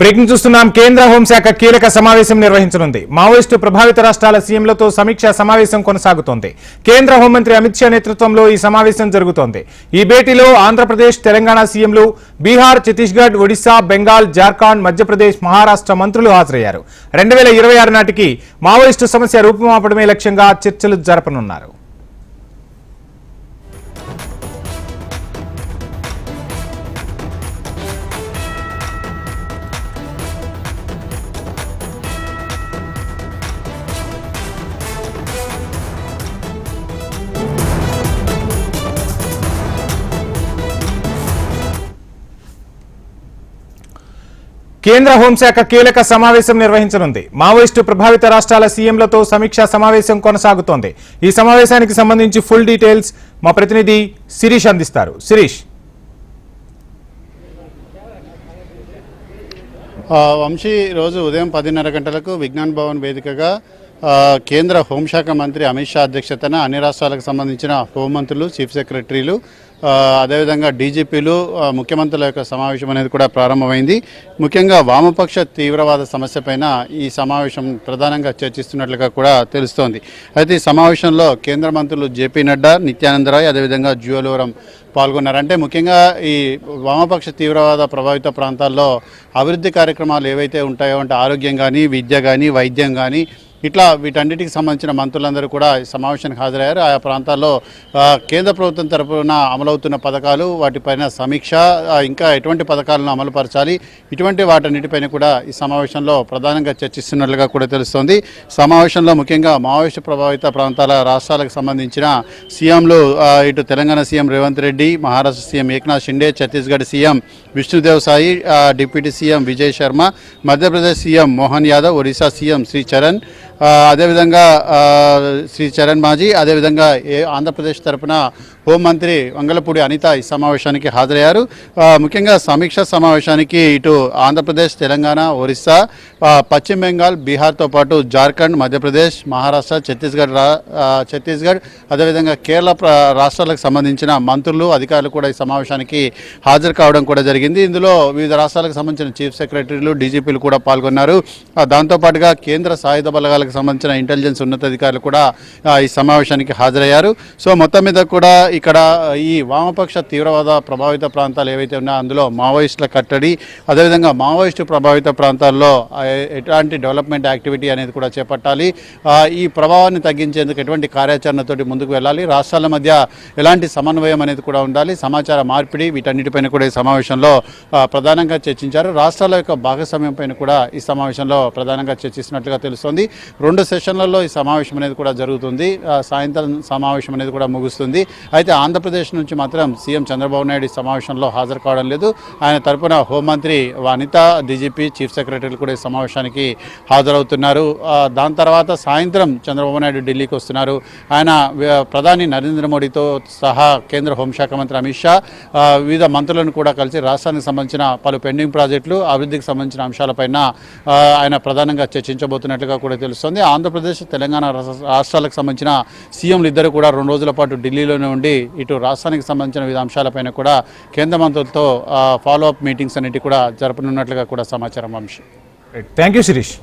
Breaking చూస్తున్నాం. కేంద్ర హోంశాఖ కీలక సమావేశం నిర్వహించనుంది. మావోయిస్టు ప్రభావిత రాష్ట్రాల సీఎంలతో సమీక్షా సమావేశం కొనసాగుతోంది. కేంద్ర హోంమంత్రి అమిత్ షా నేతృత్వంలో ఈ సమావేశం జరుగుతోంది. ఈ భేటీలో ఆంధ్రప్రదేశ్ తెలంగాణ సీఎంలు బీహార్ ఛత్తీస్గఢ్ ఒడిశా బెంగాల్ జార్ఖండ్ మధ్యప్రదేశ్ మహారాష్ట్ర మంత్రులు హాజరయ్యారు. రెండు వేల ఇరవై ఆరు నాటికి మావోయిస్టు సమస్య రూపుమాపడమే లక్ష్యంగా చర్చలు జరపనున్నారు. కేంద్ర హోంశాఖ కీలక సమావేశం నిర్వహించనుంది. మావోయిస్టు ప్రభావిత రాష్ట్రాల సీఎంలతో సమీక్షా సమావేశం కొనసాగుతోంది. ఈ సమావేశానికి సంబంధించి ఫుల్ డీటెయిల్స్ మా ప్రతినిధి శిరీష్ అందిస్తారు. శిరీష్. వంశీ రోజు ఉదయం పదిన్నర గంటలకు విజ్ఞాన్ భవన్ వేదికగా కేంద్ర హోంశాఖ మంత్రి అమిత్ షా అధ్యక్షతన అన్ని రాష్ట్రాలకు సంబంధించిన హోంమంత్రులు చీఫ్ సెక్రటరీలు అదేవిధంగా డీజీపీలు ముఖ్యమంత్రుల యొక్క సమావేశం అనేది కూడా ప్రారంభమైంది. ముఖ్యంగా వామపక్ష తీవ్రవాద సమస్యపైన ఈ సమావేశం ప్రధానంగా చర్చిస్తున్నట్లుగా కూడా తెలుస్తోంది. అయితే ఈ సమావేశంలో కేంద్ర మంత్రులు జేపీ నడ్డా నిత్యానందరాయ్ అదేవిధంగా జ్యువలవరం పాల్గొన్నారు అంటే ముఖ్యంగా ఈ వామపక్ష తీవ్రవాద ప్రభావిత ప్రాంతాల్లో అభివృద్ధి కార్యక్రమాలు ఏవైతే ఉంటాయో అంటే ఆరోగ్యం కానీ విద్య కానీ వైద్యం కానీ ఇట్లా వీటన్నిటికి సంబంధించిన మంత్రులందరూ కూడా ఈ సమావేశానికి హాజరయ్యారు. ఆయా ప్రాంతాల్లో కేంద్ర ప్రభుత్వం తరపున అమలవుతున్న పథకాలు వాటిపైన సమీక్ష ఇంకా ఎటువంటి పథకాలను అమలుపరచాలి ఇటువంటి వాటన్నిటిపైన కూడా ఈ సమావేశంలో ప్రధానంగా చర్చిస్తున్నట్లుగా కూడా తెలుస్తోంది. సమావేశంలో ముఖ్యంగా మావోయిస్టు ప్రభావిత ప్రాంతాల రాష్ట్రాలకు సంబంధించిన సీఎంలు ఇటు Telangana CM Revanth Reddy Maharashtra CM Eknath Shinde Chhattisgarh CM Vishnudev Sai deputy CM Vijay Sharma Madhya Pradesh CM Mohan Yadav Odisha CM Shri Charan అదేవిధంగా శ్రీ చరణ్ మాజీ అదేవిధంగా ఏ ఆంధ్రప్రదేశ్ తరపున హోంమంత్రి వంగలపూడి అనిత ఈ సమావేశానికి హాజరయ్యారు. ముఖ్యంగా సమీక్ష సమావేశానికి ఇటు ఆంధ్రప్రదేశ్ తెలంగాణ ఒరిస్సా పశ్చిమ బెంగాల్ బీహార్తో పాటు జార్ఖండ్ మధ్యప్రదేశ్ మహారాష్ట్ర ఛత్తీస్గఢ్ రా ఛత్తీస్గఢ్ అదేవిధంగా కేరళ రాష్ట్రాలకు సంబంధించిన మంత్రులు అధికారులు కూడా ఈ సమావేశానికి హాజరు కావడం కూడా జరిగింది. ఇందులో వివిధ రాష్ట్రాలకు సంబంధించిన చీఫ్ సెక్రటరీలు డీజీపీలు కూడా పాల్గొన్నారు. దాంతోపాటుగా కేంద్ర సాయుధ బలగాలకు సంబంధించిన ఇంటెలిజెన్స్ ఉన్నతాధికారులు కూడా ఈ సమావేశానికి హాజరయ్యారు. సో మొత్తం మీద కూడా ఇక్కడ ఈ వామపక్ష తీవ్రవాద ప్రభావిత ప్రాంతాలు ఏవైతే ఉన్నాయో అందులో మావోయిస్టుల కట్టడి అదేవిధంగా మావోయిస్టు ప్రభావిత ప్రాంతాల్లో ఎలాంటి డెవలప్మెంట్ యాక్టివిటీ అనేది కూడా చేపట్టాలి. ఈ ప్రభావాన్ని తగ్గించేందుకు ఎటువంటి కార్యాచరణతోటి ముందుకు వెళ్ళాలి. రాష్ట్రాల మధ్య ఎలాంటి సమన్వయం అనేది కూడా ఉండాలి. సమాచార మార్పిడి వీటన్నిటిపైన కూడా ఈ సమావేశంలో ప్రధానంగా చర్చించారు. రాష్ట్రాల యొక్క భాగస్వామ్యం పైన కూడా ఈ సమావేశంలో ప్రధానంగా చర్చిస్తున్నట్లుగా తెలుస్తోంది. రెండు సెషన్లలో ఈ సమావేశం అనేది కూడా జరుగుతుంది. సాయంత్రం సమావేశం అనేది కూడా ముగుస్తుంది. అయితే అయితే ఆంధ్రప్రదేశ్ నుంచి మాత్రం సీఎం చంద్రబాబు నాయుడు సమావేశంలో హాజరు కావడం లేదు. ఆయన తరపున హోంమంత్రి వనిత డీజీపీ చీఫ్ సెక్రటరీలు కూడా ఈ సమావేశానికి హాజరవుతున్నారు. దాని తర్వాత సాయంత్రం చంద్రబాబు నాయుడు ఢిల్లీకి వస్తున్నారు. ఆయన ప్రధాని నరేంద్ర మోడీతో సహా కేంద్ర హోంశాఖ మంత్రి అమిత్ షా వివిధ మంత్రులను కూడా కలిసి రాష్ట్రానికి సంబంధించిన పలు పెండింగ్ ప్రాజెక్టులు అభివృద్ధికి సంబంధించిన అంశాలపైన ఆయన ప్రధానంగా చర్చించబోతున్నట్లుగా కూడా తెలుస్తోంది. ఆంధ్రప్రదేశ్ తెలంగాణ రాష్ట్ర- రాష్ట్రాలకు సంబంధించిన సీఎంలు ఇద్దరు కూడా రెండు రోజుల పాటు ఢిల్లీలోనే ఉండి ఇటు రాష్ట్రానికి సంబంధించిన వివిధ అంశాలపైన కూడా కేంద్ర మంత్రులతో ఫాలో అప్ మీటింగ్స్ అనేవి కూడా జరపనున్నట్లుగా కూడా సమాచారం అంశం. Thank you Sirish